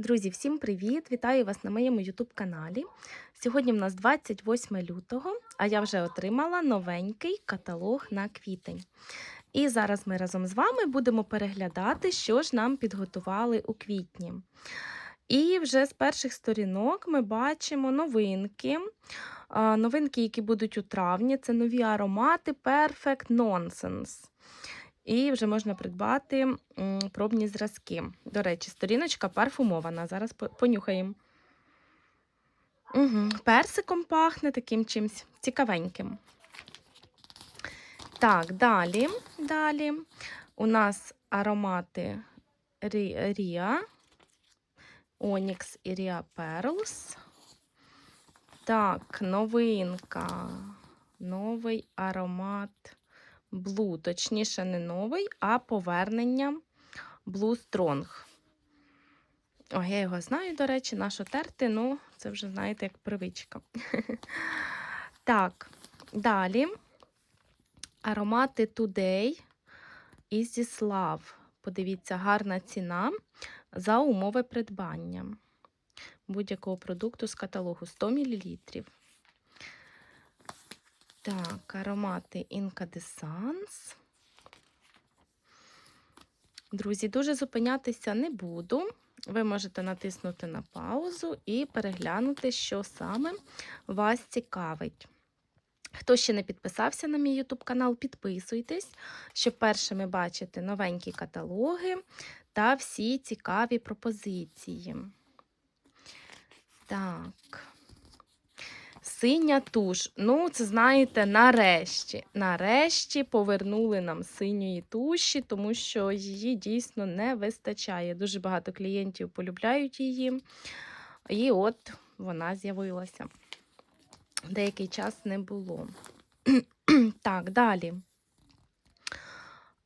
Друзі, всім привіт! Вітаю вас на моєму YouTube каналі. Сьогодні в нас 28 лютого, а я вже отримала новенький каталог на квітень. І зараз ми разом з вами будемо переглядати, що ж нам підготували у квітні. І вже з перших сторінок ми бачимо новинки. Новинки, які будуть у травні, це нові аромати Perfect Nonsense. І вже можна придбати пробні зразки. До речі, сторіночка парфумована. Зараз понюхаємо. Угу. Персиком пахне таким чимсь цікавеньким. Так, далі. Далі. У нас аромати Ріа, Onyx і Ріа Pearls. Так, новинка. Новий аромат Blue, точніше, не новий, а повернення Blue Strong. О, я його знаю, до речі, нашу терти, ну, це вже, знаєте, як привичка. Так, далі. Аромати Today Easy Love. Подивіться, гарна ціна за умови придбання будь-якого продукту з каталогу 100 мл. Так, аромати Incandescence. Друзі, дуже зупинятися не буду. Ви можете натиснути на паузу і переглянути, що саме вас цікавить. Хто ще не підписався на мій YouTube канал, підписуйтесь, щоб першими бачити новенькі каталоги та всі цікаві пропозиції. Так. Синя туш. Ну, це знаєте, нарешті. Нарешті повернули нам синьої туші, тому що її дійсно не вистачає. Дуже багато клієнтів полюбляють її. І от вона з'явилася. Деякий час не було. так, далі.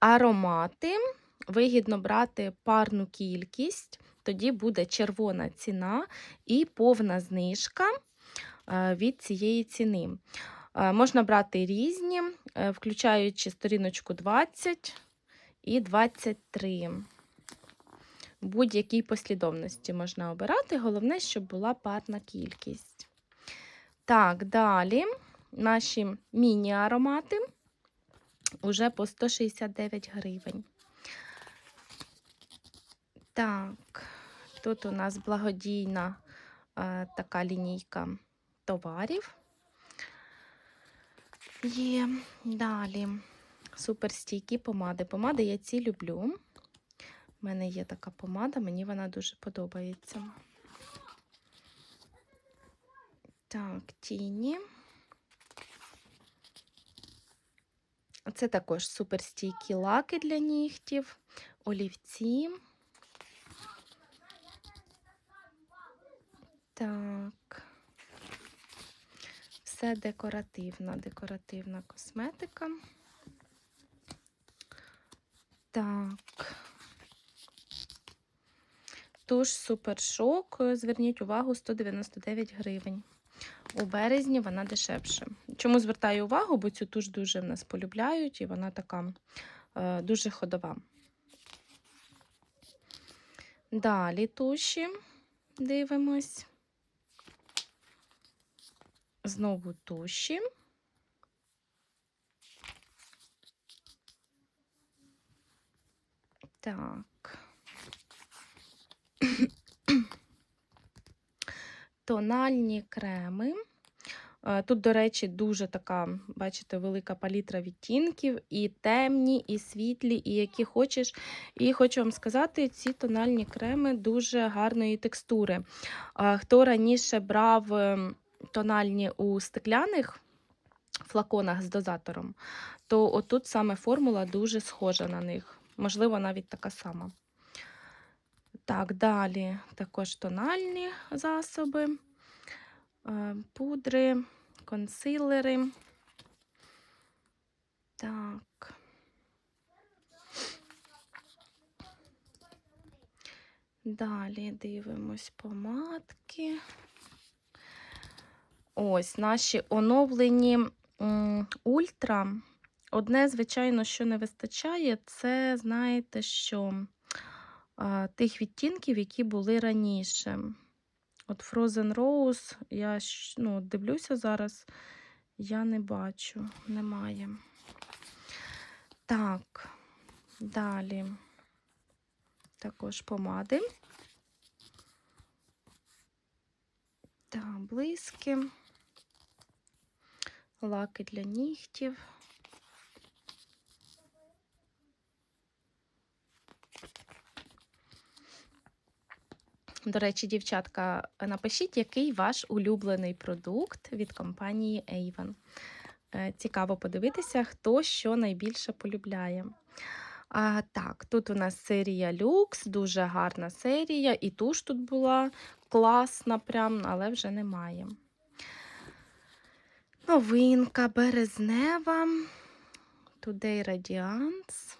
Аромати. Вигідно брати парну кількість, тоді буде червона ціна і повна знижка від цієї ціни. Можна брати різні, е, включаючи сторіночку 20 і 23. В будь-якій послідовності можна обирати. Головне, щоб була парна кількість. Так, далі наші міні-аромати уже по 169 гривень. Так, тут у нас благодійна е, така лінійка товарів. Є далі суперстійкі помади. Помади я ці люблю. У мене є така помада, мені вона дуже подобається. Так, тіні. Це також суперстійкі лаки для нігтів, олівці. Так. Все декоративна, декоративна косметика. Так. Туш супершок. Зверніть увагу, 199 гривень. У березні вона дешевше. Чому звертаю увагу, бо цю туш дуже в нас полюбляють, і вона така е, дуже ходова. Далі туші дивимось. Знову туші. Так. Тональні креми. Е, Тут, до речі, дуже така, бачите, велика палітра відтінків, і темні, і світлі, і які хочеш. І хочу вам сказати, ці тональні креми дуже гарної текстури. Е, Хто раніше брав ем, тональні у стекляних флаконах з дозатором, то отут саме формула дуже схожа на них. Можливо, навіть така сама. Так, далі також тональні засоби, е, пудри, консилери. Так. Далі дивимось помадки. Ось наші оновлені ультра. Одне, звичайно, що не вистачає, це, знаєте, що а, тих відтінків, які були раніше. От Frozen Rose, я ну, дивлюся зараз, я не бачу, немає. Так, далі також помади. Так, блиски. Лаки для нігтів. До речі, дівчатка, напишіть, який ваш улюблений продукт від компанії Avon. Е, Цікаво подивитися, хто що найбільше полюбляє. А, так, тут у нас серія люкс, дуже гарна серія. І туш тут була класна, прям, але вже немає. Новинка березнева. Today Radiance.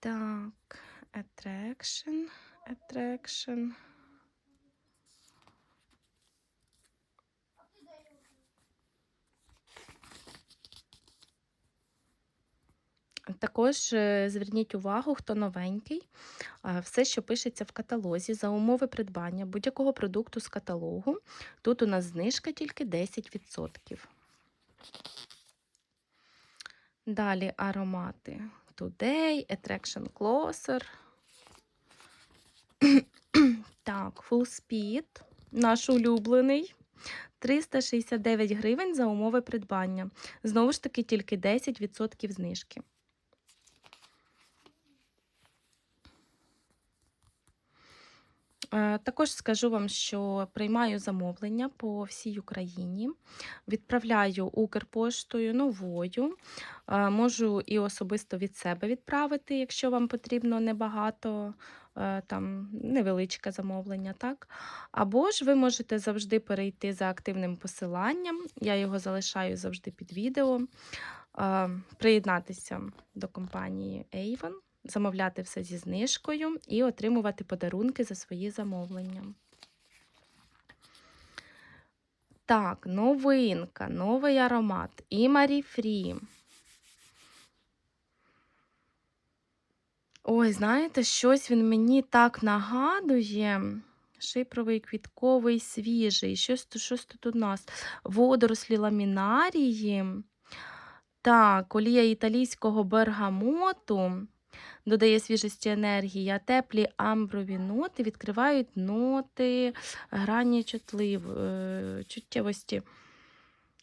Так, Attraction. Attraction. Також е, зверніть увагу, хто новенький. Все, що пишеться в каталозі, за умови придбання будь-якого продукту з каталогу. Тут у нас знижка тільки 10%. Далі аромати Today, Attraction Closer. Так, Full Speed, наш улюблений. 369 гривень за умови придбання. Знову ж таки, тільки 10% знижки. Також скажу вам, що приймаю замовлення по всій Україні, відправляю Укрпоштою новою. Е, Можу і особисто від себе відправити, якщо вам потрібно небагато, е, там невеличке замовлення, так? Або ж ви можете завжди перейти за активним посиланням. Я його залишаю завжди під відео. е, Приєднатися до компанії Avon замовляти все зі знижкою і отримувати подарунки за свої замовлення. Так, новинка, новий аромат. І Free. Ой, знаєте, щось він мені так нагадує. Шипровий, квітковий, свіжий. Щось, щось тут у нас. Водорослі ламінарії. Так, олія італійського бергамоту додає свіжості енергії, а теплі амброві ноти відкривають ноти грані чутлив, е, чуттєвості.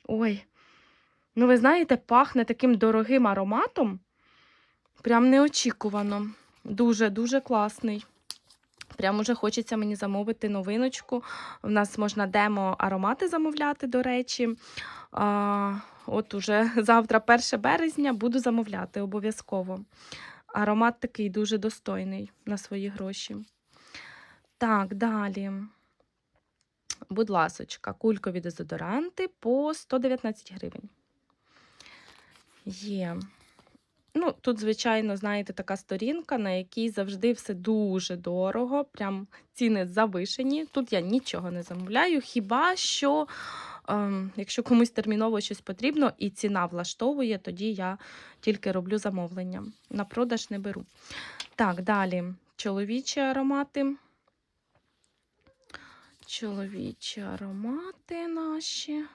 Ой, ну ви знаєте, пахне таким дорогим ароматом. Прям неочікувано. Дуже-дуже класний. Прям уже хочеться мені замовити новиночку. У нас можна демо аромати замовляти, до речі. А, от уже завтра, 1 березня, буду замовляти обов'язково. Аромат такий дуже достойний на свої гроші. Так, далі. Будь ласочка, кулькові дезодоранти по 119 гривень. Є. Ну, тут, звичайно, знаєте, така сторінка, на якій завжди все дуже дорого, прям ціни завишені. Тут я нічого не замовляю. Хіба що, якщо комусь терміново щось потрібно і ціна влаштовує, тоді я тільки роблю замовлення. На продаж не беру. Так, далі чоловічі аромати. Чоловічі аромати наші.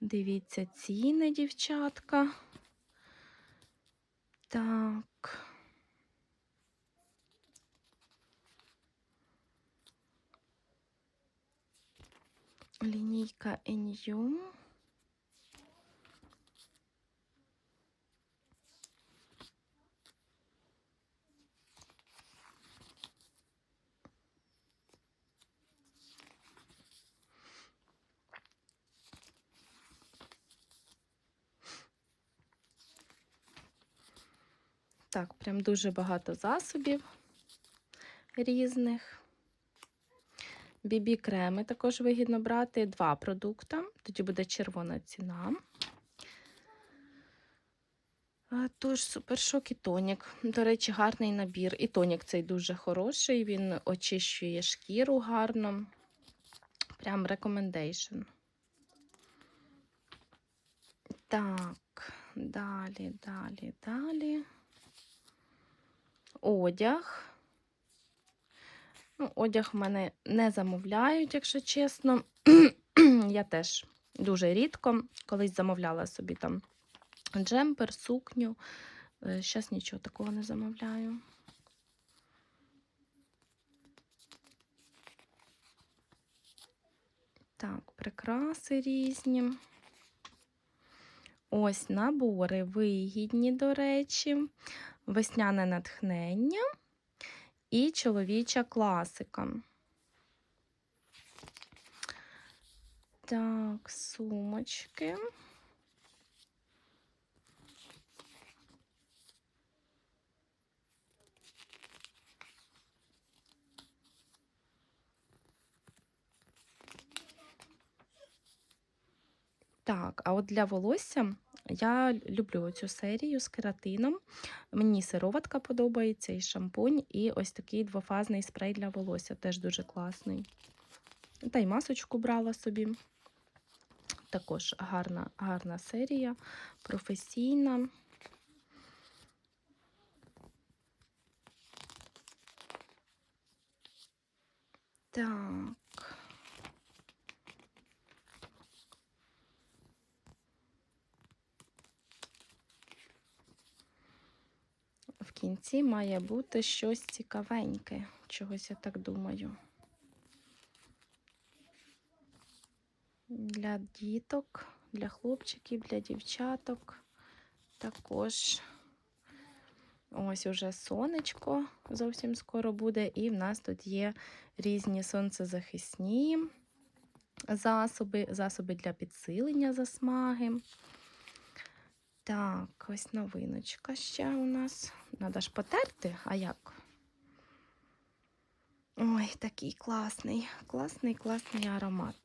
Дивіться, ціни, дівчатка. Так. Лінійка NU. Так, прям дуже багато засобів різних. Бібі креми також вигідно брати. Два продукти, тоді буде червона ціна. Тож, супершок і тонік. До речі, гарний набір. І тонік цей дуже хороший, він очищує шкіру гарно. Прям recommendation. Так, далі, далі, далі. одяг. Ну, одяг в мене не замовляють, якщо чесно. Я теж дуже рідко колись замовляла собі там джемпер, сукню. Зараз нічого такого не замовляю. Так, прикраси різні. Ось набори вигідні, до речі, весняне натхнення і чоловіча класика. Так, сумочки. Так, а от для волосся я люблю цю серію з кератином. Мені сироватка подобається, і шампунь, і ось такий двофазний спрей для волосся теж дуже класний. Та й масочку брала собі. Також гарна, гарна серія, професійна. Так. В кінці має бути щось цікавеньке. Чогось я так думаю. Для діток, для хлопчиків, для дівчаток. Також ось уже сонечко зовсім скоро буде, і в нас тут є різні сонцезахисні засоби, засоби для підсилення засмаги. Так, ось новиночка ще у нас. Надо ж потерти, а як? Ой, такий класний, класний, класний аромат.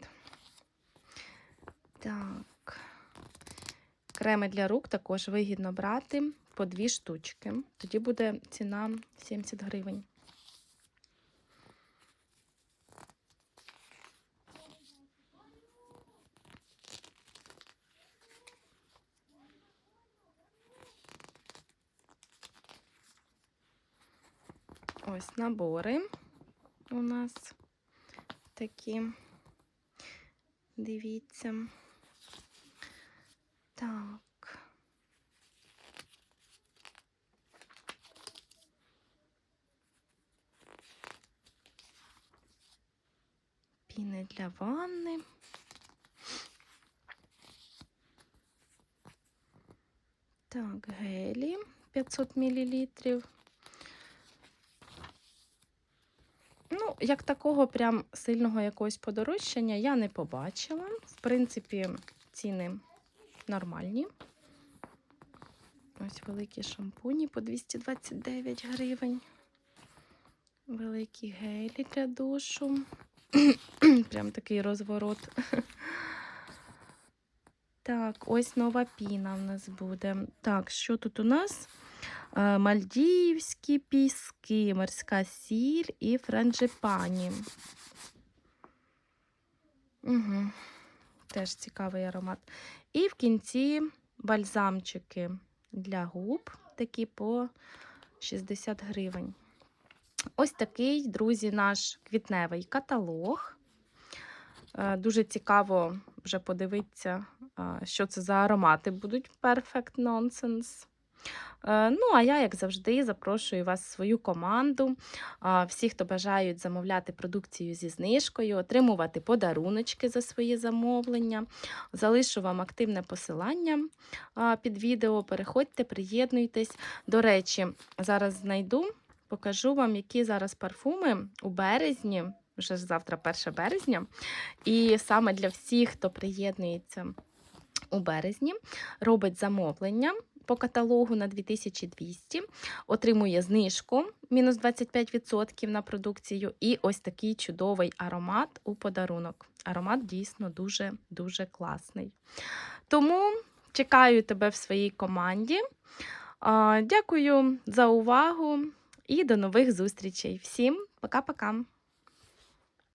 Так. Креми для рук також вигідно брати по дві штучки. Тоді буде ціна 70 гривень. Ось набори у нас такі. Дивіться. Так. Піни для ванни. Так, гелі 500 мл. Ну, як такого прям сильного якогось подорожчання я не побачила. В принципі, ціни нормальні. Ось великі шампуні по 229 гривень. Великі гелі для душу. Прям такий розворот. Так, ось нова піна в нас буде. Так, що тут у нас? Е, Мальдівські піски, морська сіль і франджипані. Угу. Теж цікавий аромат. І в кінці бальзамчики для губ, такі по 60 гривень. Ось такий, друзі, наш квітневий каталог. Е, Дуже цікаво вже подивитися, е, що це за аромати будуть Perfect Nonsense. Е, Ну, а я, як завжди, запрошую вас в свою команду. Всі, хто бажають замовляти продукцію зі знижкою, отримувати подаруночки за свої замовлення. Залишу вам активне посилання під відео. Переходьте, приєднуйтесь. До речі, зараз знайду, покажу вам, які зараз парфуми у березні. Вже завтра 1 березня. І саме для всіх, хто приєднується у березні, робить замовлення по каталогу на 2200, отримує знижку мінус 25% на продукцію, і ось такий чудовий аромат у подарунок. Аромат дійсно дуже-дуже класний. Тому чекаю тебе в своїй команді. Дякую за увагу і до нових зустрічей. Всім пока-пока!